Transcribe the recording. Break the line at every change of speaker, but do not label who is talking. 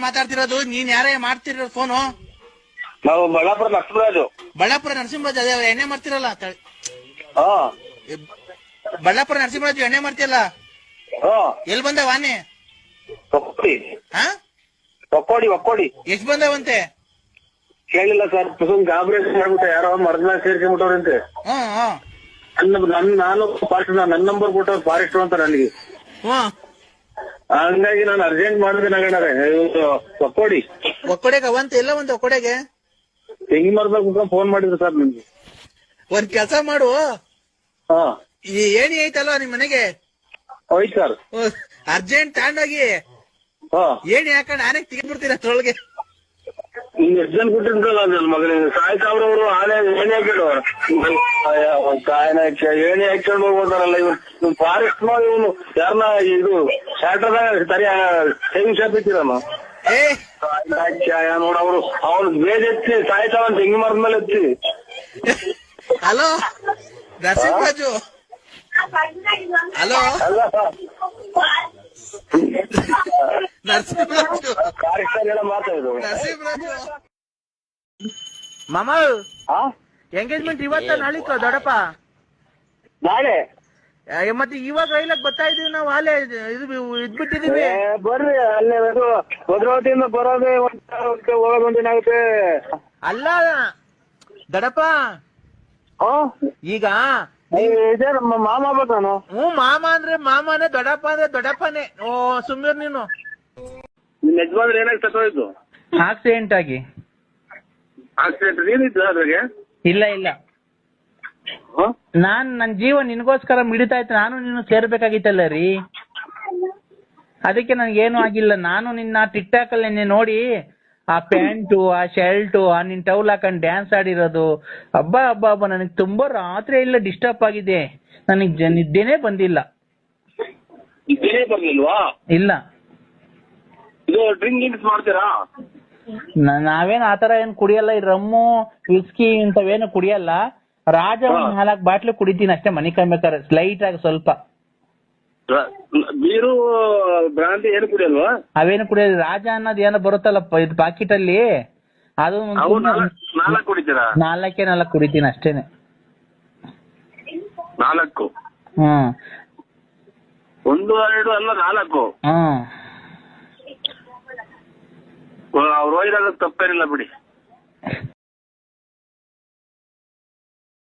ಮಾತಾಡ್ತಿರೋದು ನೀನ್ ಯಾರೇ ಮಾಡ್ತಿರೋ ಫೋನು
ನಾವು ಬಳ್ಳಾಪುರ ನರಸಿಂಹರಾಜು.
ಬಳ್ಳಾಪುರ ನರಸಿಂಹರಾಜ್ ಅದೇ ಅವ್ರು ಎಣ್ಣೆ ಮಾಡ್ತಿರಲ್ಲ ತಳಿ-
ಹಾ.
ಎ, ಬಳ್ಳಾಪುರ ನರಸಿಂಹರಾಜು ಎಣ್ಣೆ ಮಾಡ್ತಿಯಲ್ಲ?
ಹಾ.
ಎಲ್ ಬಂದ ಆನೆ
ಒಕ್ಕೋಡಿ
ಹಾ?
ಒಕ್ಕೋಡಿ ಒಕ್ಕೋಡಿ
ಎಷ್ಟ್ ಬಂದವಂತೆ?
ಕೇಳಿಲ್ಲ ಸರ್ ಸುಮ್ ಗಾಬರಿ ಮಾಡ್ಬಿಟ್ಟೆ ಯಾರೋ ಮರದ ಮೇಲೆ ಸೇರ್ಕೊಂಡ್ಬಿಟ್ಟವ್ರಂತೆ
ಹ್ಮ್ ಹ್ಮ್.
ನನ್ನ ನನ್ ನಾನು ಫಾರೆಸ್ಟ್ ನನ್ನ ನಂಬರ್ ಕೊಟ್ಟವ್ರು ಫಾರೆಸ್ಟ್ ಅಂತ ನನಗೆ.
ಹ್ಮ್.
ಹಂಗಾಗಿ ನಾನು ಅರ್ಜೆಂಟ್ ಮಾಡಿದೆ ನಗಣರೆ ಒಕ್ಕೋಡಿ.
ಒಕ್ಕಡೆಗೆ ಅವಂತ ಎಲ್ಲ ಒಂದ್ ಒಕ್ಕಡೆಗೆ?
ತೆಂಗಿ ಮರದಾಗ ಕುತ್ಕೊಂಡು ಫೋನ್ ಮಾಡಿದ್ರು ಸರ್ ನಿಮ್ಗೆ.
ಒಂದ್ ಕೆಲಸ ಮಾಡು.
ಹಾ.
ಈ ಏಣಿ ಐತಲ್ವಾ ನಿಮ್ ಮನೆಗೆ?
ಹೋಯ್ತು ಸರ್.
ಅರ್ಜೆಂಟ್ ತಗೊಂಡೋಗಿ.
ಹಾ.
ಏಣಿ ಹಾಕೊಂಡು ಆನೆಗ್ ಬಿಡ್ತೀರಾ ಅದ್ರೊಳಗೆ?
ನೀನ್ ಎಷ್ಟು ಜನ ಕೊಟ್ಟಿದ್ರಲ್ಲ ನನ್ನ ಮಗನಿಗೆ. ಸಾಯ್ ಸಾವಿರವರು ಆನೆ ಏಣಿ ಹಾಕಿಡು ಒಂದ್ ಕಾಯಿನ ಏಣಿ ಹಾಕೊಂಡು ಹೋಗ್ಬೋದಾರಲ್ಲ ಇವ್ನು ಫಾರೆಸ್ಟ್ ಇವನು ಯಾರನ್ನ ಇದು ಶಾಟರ್ದಾಗ ಸರಿ ಸೇವಿಂಗ್ ಶಾಪ್ ಇಟ್ಟಿರಲ್ಲ
ಏ!
ನೋಡ ಅವರು. ಅವ್ನು ಬೇಜ ಎತ್ತಿ ಸಾಯ್ತಾವ ತೆಂಗಿ ಮರದ ಮೇಲೆ ಎತ್ತಿ.
ಹಲೋ? ನರಸಿಂಹರಾಜು ಹಲೋ?
ಅಲ್ಲ.
ನರಸಿಂಹರಾಜು. ಮಾಮ ಎಂಗೇಜ್ಮೆಂಟ್ ಇವತ್ತ ನಾಳಿಕ ದೊಡ್ಡಪ್ಪ?
ನಾಳೆ?
ಮತ್ತೆ ಇವಾಗ ರೈಲಾಗ್ ಬರ್ತಾ ಇದೀವಿ ನಾವು ಅಲ್ಲೇ ಇದು ಇದ್ಬಿಟ್ಟಿದೀವಿ.
ಬರ್ರಿ ಅಲ್ಲೇ ಅದು ಭದ್ರಾವತಿಯಿಂದ ಬರೋದೇ ಒಂದ್ ಹೋಗೋದು ಒಂದಿನ ಆಗುತ್ತೆ.
ಅಲ್ಲ
ದಡಪ್ಪ
ಈಗ
ಇದೆ ನಮ್ಮ ಮಾಮ ನಾನು
ಹ್ಞೂ ಮಾಮ ಅಂದ್ರೆ ಮಾಮನೇ ದೊಡ್ಡಪ್ಪ ಅಂದ್ರೆ ದೊಡ್ಡಪ್ಪನೇ. ಓ ಸುಮ್ಮೀರ್ ನೀನು.
ನಿಮ್ ಯಜಮಾನ್ರು ಏನಾಗಿ
ಆಕ್ಸಿಡೆಂಟ್ ಆಗಿ.
ಆಕ್ಸಿಡೆಂಟ್ ಅದ್ರಾಗೆ?
ಇಲ್ಲ ಇಲ್ಲ. ನಾನ್ ನನ್ ಜೀವ ನಿನಗೋಸ್ಕರ ಮಿಡಿತಾ ಇತ್ತು ನಾನು ನೀನು ಸೇರ್ಬೇಕಾಗಿತ್ತಲ್ಲ ರೀ. ಅದಕ್ಕೆ ನನಗೇನು ಆಗಿಲ್ಲ. ನಾನು ನಿನ್ನ ಟಿಕ್ ಟಾಕ್ ಅಲ್ಲಿ ನಿನ್ನೆ ನೋಡಿ ಆ ಪ್ಯಾಂಟು ಆ ಶರ್ಟು ಆ ನಿನ್ ಟೌಲ್ ಹಾಕೊಂಡ್ ಡ್ಯಾನ್ಸ್ ಆಡಿರೋದು. ಹಬ್ಬ ಹಬ್ಬ ಹಬ್ಬ ನನಗೆ ತುಂಬಾ ರಾತ್ರಿ ಇಲ್ಲ ಡಿಸ್ಟರ್ಬ್ ಆಗಿದೆ. ನನಗೆ ನಿದ್ದೆನೆ ಬಂದಿಲ್ಲ.
ಬರ್ಲಿಲ್ವಾ?
ಇಲ್ಲ.
ಇದು ಡ್ರಿಂಕ್ ಗಿಂಕ್ಸ್ ಮಾಡ್ತೀರಾ?
ನಾವೇನ್ ಆತರ ಏನ್ ಕುಡಿಯಲ್ಲ ಈ ರಮ್ಮು ವಿಸ್ಕಿ ಇಂಥವೇನು ಕುಡಿಯಲ್ಲ. ರಾಜ ಒಂದ್. ನಾಲ್ಕು ಬಾಟ್ಲು ಕುಡಿತೀನಿ ಅಷ್ಟೇ ಮನೆ ಕಮ್ಬೇಕಾರೆ ಸ್ಲೈಟ್ ಆಗಿ ಸ್ವಲ್ಪ.
ಬೀರು ಬ್ರಾಂತಿ ಏನು ಕುಡಿಯಲ್ವಾ?
ಅವೇನು ಕುಡಿಯಲ್ಲ ರಾಜ ಅನ್ನೋದು ಏನೋ ಬರುತ್ತಲ್ಲ ಇದು ಪಾಕಿಟ್ ಅಲ್ಲಿ. ಅದು
ನಾಲ್ಕು ಕುಡಿತೀರಾ?
ನಾಲ್ಕೇ ನಾಲ್ಕು ಕುಡಿತೀನಿ ಅಷ್ಟೇನೆ.
ನಾಲ್ಕು?
ಹ್ಮ್.
ಒಂದು ಎರಡು ಅಲ್ಲ ನಾಲ್ಕು?
ಹ್ಮ್.
ಅವ್ರು ಹೋಗಿರೋದು ತಪ್ಪೇನಿಲ್ಲ ಬಿಡಿ.